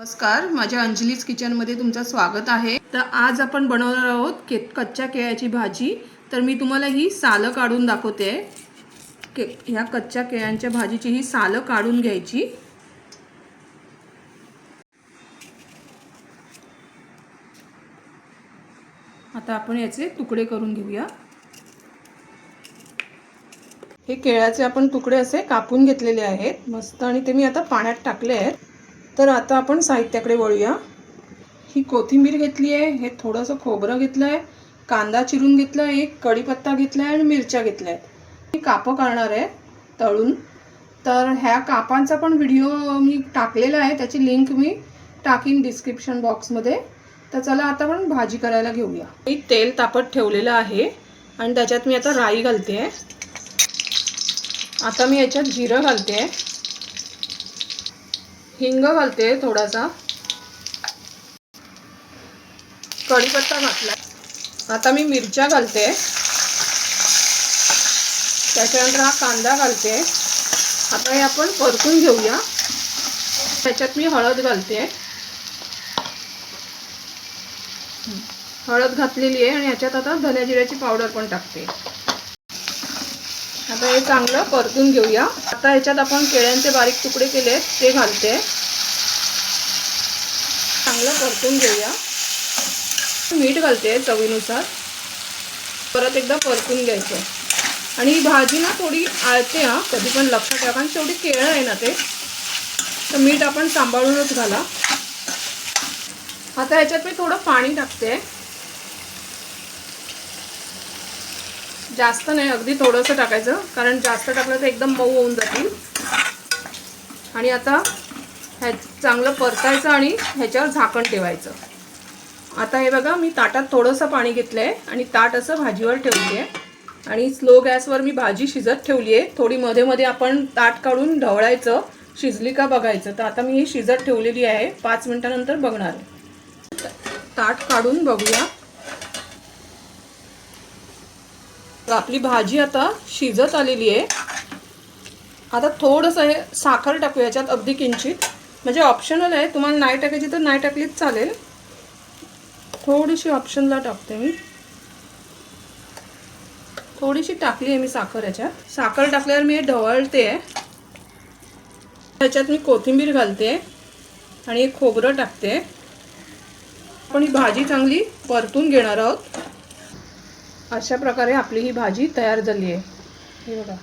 नमस्कार माझ्या अंजलीज किचनमध्ये तुमचं स्वागत आहे. तर आज आपण बनवणार आहोत के कच्च्या केळ्याची भाजी. तर मी तुम्हाला ही सालं काढून दाखवते. के ह्या कच्च्या केळ्यांच्या भाजीची ही सालं काढून घ्यायची. आता आपण याचे तुकडे करून घेऊया. हे केळ्याचे आपण तुकडे असे कापून घेतलेले आहेत. मस्त आणि ते मी आता पाण्यात टाकले आहेत. तर आता आपण साहित्याकडे वळूया. ही कोथिंबीर घेतली आहे हे थोडंसं खोबरं घेतलं आहे कांदा चिरून घेतला आहे एक कढीपत्ता घेतला आहे आणि मिरच्या घेतल्या आहेत. मी कापं करणार आहे तळून. तर ह्या कापांचा पण व्हिडिओ मी टाकलेला आहे त्याची लिंक मी टाकीन डिस्क्रिप्शन बॉक्समध्ये. तर चला आता आपण भाजी करायला घेऊया. मी तेल तापत ठेवलेलं आहे आणि त्याच्यात मी आता राई घालते. आहे आता मी याच्यात जिरं घालते. आहे हिंग घालते थोडासा. कढीपत्ता घातला. आता मी मिरच्या घालते. त्याच्यानंतर हा कांदा घालते. आता हे आपण परतून घेऊया. त्याच्यात मी हळद घालते. हळद घातलेली आहे आणि याच्यात आता धन्या जिऱ्याची पावडर पण टाकते. आता हे चांगलं परतून घेऊया. आता ह्याच्यात आपण केळ्यांचे बारीक तुकडे केले ते घालते. चांगलं परतून घेऊया. मीठ घालते चवीनुसार. परत एकदा परतून घ्यायचं. आणि ही भाजी ना थोडी आळते हा. कधी पण लक्षात ठेवा कारण शेवटी केळं आहे ना ते. तर मीठ आपण सांभाळूनच घाला. आता ह्याच्यात मी थोडं पाणी टाकते. जास्त नाही अगदी थोडंसं टाकायचं. कारण जास्त टाकलं तर एकदम मऊ होऊन जातील. आणि आता ह्या चांगलं परतायचं आणि ह्याच्यावर झाकण ठेवायचं. आता हे बघा मी ताटात थोडंसं पाणी घेतलं आहे आणि ताट असं भाजीवर ठेवली आहे आणि स्लो गॅसवर मी भाजी शिजत ठेवली आहे थोडी मध्ये मध्ये आपण ताट काढून ढवळायचं. शिजली का बघायचं. तर आता मी ही शिजत ठेवलेली आहे. पाच मिनटानंतर बघणार आहे. ताट काढून बघूया. आपली भाजी आता शिजत आलेली आहे. आता थोडंसं हे साखर टाकू याच्यात अगदी किंचित. म्हणजे ऑप्शनल आहे तुम्हाला नाही टाकायची तर नाही टाकलीच चालेल. थोडीशी ऑप्शनला टाकते मी. थोडीशी टाकली आहे मी साखर याच्यात. साखर टाकल्यावर मी हे ढवळते. त्याच्यात मी कोथिंबीर घालते आणि एक खोबरं टाकते. आपण ही भाजी चांगली परतून घेणार आहोत. अशा प्रकारे आपली ही भाजी तयार झाली आहे. हे बघा.